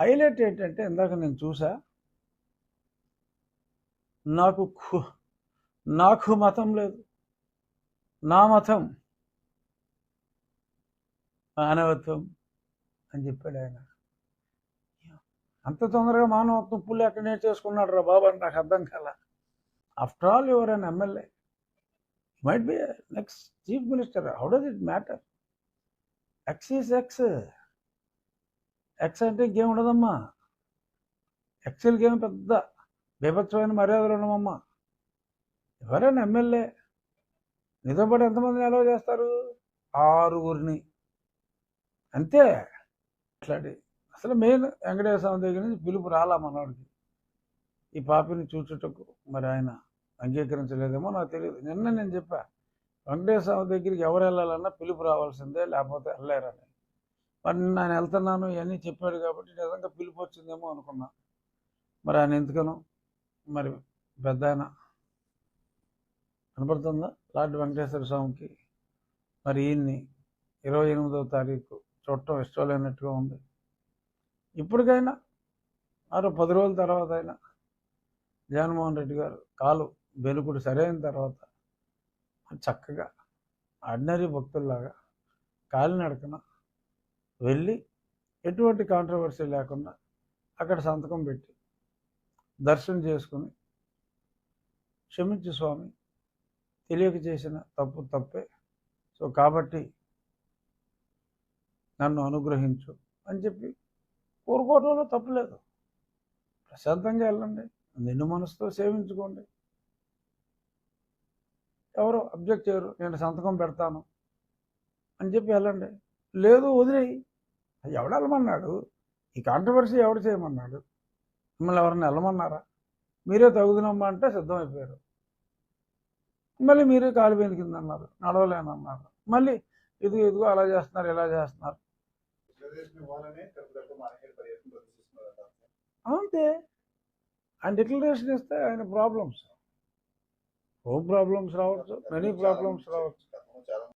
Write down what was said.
Highlight ఏంటంటే ఇందాక నేను చూసా నాకు నాకు మతం లేదు. నా మతం మానవత్వం అని చెప్పాడు ఆయన. అంత తొందరగా మానవత్వం పుల్లి ఎక్కడ నేర్చేసుకున్నాడు రా బాబు అని నాకు అర్థం కాల. After all you're an MLA might be next chief minister how does it matter ex is ex ex అంటే ఇంకేం ఉండదమ్మా. ఎక్సెల్కి ఏమి పెద్ద బీభత్సమైన మర్యాదలు ఉండమమ్మా ఎవరైనా ఎమ్మెల్యే నీతో పాటు ఎంతమందిని అలవ్ చేస్తారు? ఆరుగురిని. అంతే. అట్లాంటి అసలు మెయిన్ వెంకటేశ్వర స్వామి దగ్గర నుంచి పిలుపు రాలా మనవాడికి ఈ పాపిని చూచుటకు మరి ఆయన అంగీకరించలేదేమో నాకు తెలియదు. నిన్న నేను చెప్పా వెంకటేశ్వర స్వామి దగ్గరికి ఎవరు వెళ్ళాలన్నా పిలుపు రావాల్సిందే లేకపోతే వెళ్ళారని మరి నేను వెళ్తున్నాను ఇవన్నీ చెప్పాడు కాబట్టి నిజంగా పిలుపు వచ్చిందేమో అనుకున్నా. మరి ఆయన ఎందుకను? మరి పెద్ద ఆయన. కనపడుతుందా? లార్డ్ వెంకటేశ్వర స్వామికి. మరి ఈయన్ని ఇరవై ఎనిమిదవ తారీఖు చూడటం ఇష్టం లేనట్టుగా ఉంది. ఇప్పటికైనా మరో పది రోజుల తర్వాత అయినా జగన్మోహన్ రెడ్డి గారు కాలు బెనుకుడు సరైన తర్వాత చక్కగా ఆర్డినరీ భక్తుల్లాగా కాలినడకన వెళ్ళి ఎటువంటి కాంట్రవర్సీ లేకుండా అక్కడ సంతకం పెట్టి దర్శనం చేసుకుని క్షమించు స్వామి తెలియక చేసిన తప్పు తప్పే. సో కాబట్టి నన్ను అనుగ్రహించు అని చెప్పి కోరుకోవడంలో తప్పులేదు ప్రశాంతంగా వెళ్ళండి నిన్ను మనసుతో సేవించుకోండి. ఎవరు అబ్జెక్ట్ చేయరు నేను సంతకం పెడతాను అని చెప్పి వెళ్ళండి. లేదు వదిలేయి. ఎవడు వెళ్ళమన్నాడు? ఈ కాంట్రవర్సీ ఎవడు చేయమన్నాడు? మిమ్మల్ని ఎవరిని వెళ్ళమన్నారా? మీరే తగుదనమ్మా అంటే సిద్ధమైపోయారు. మళ్ళీ మీరే కాలు కింద అన్నారు నడవలేనన్నారు. మళ్ళీ ఇదిగో ఇదిగో అలా చేస్తున్నారు ఇలా చేస్తున్నారు. అంతే. ఆయన డిక్లరేషన్ ఇస్తే ఆయన ప్రాబ్లమ్స్ హోమ్ ప్రాబ్లమ్స్ రావచ్చు మెనీ ప్రాబ్లమ్స్ రావచ్చు.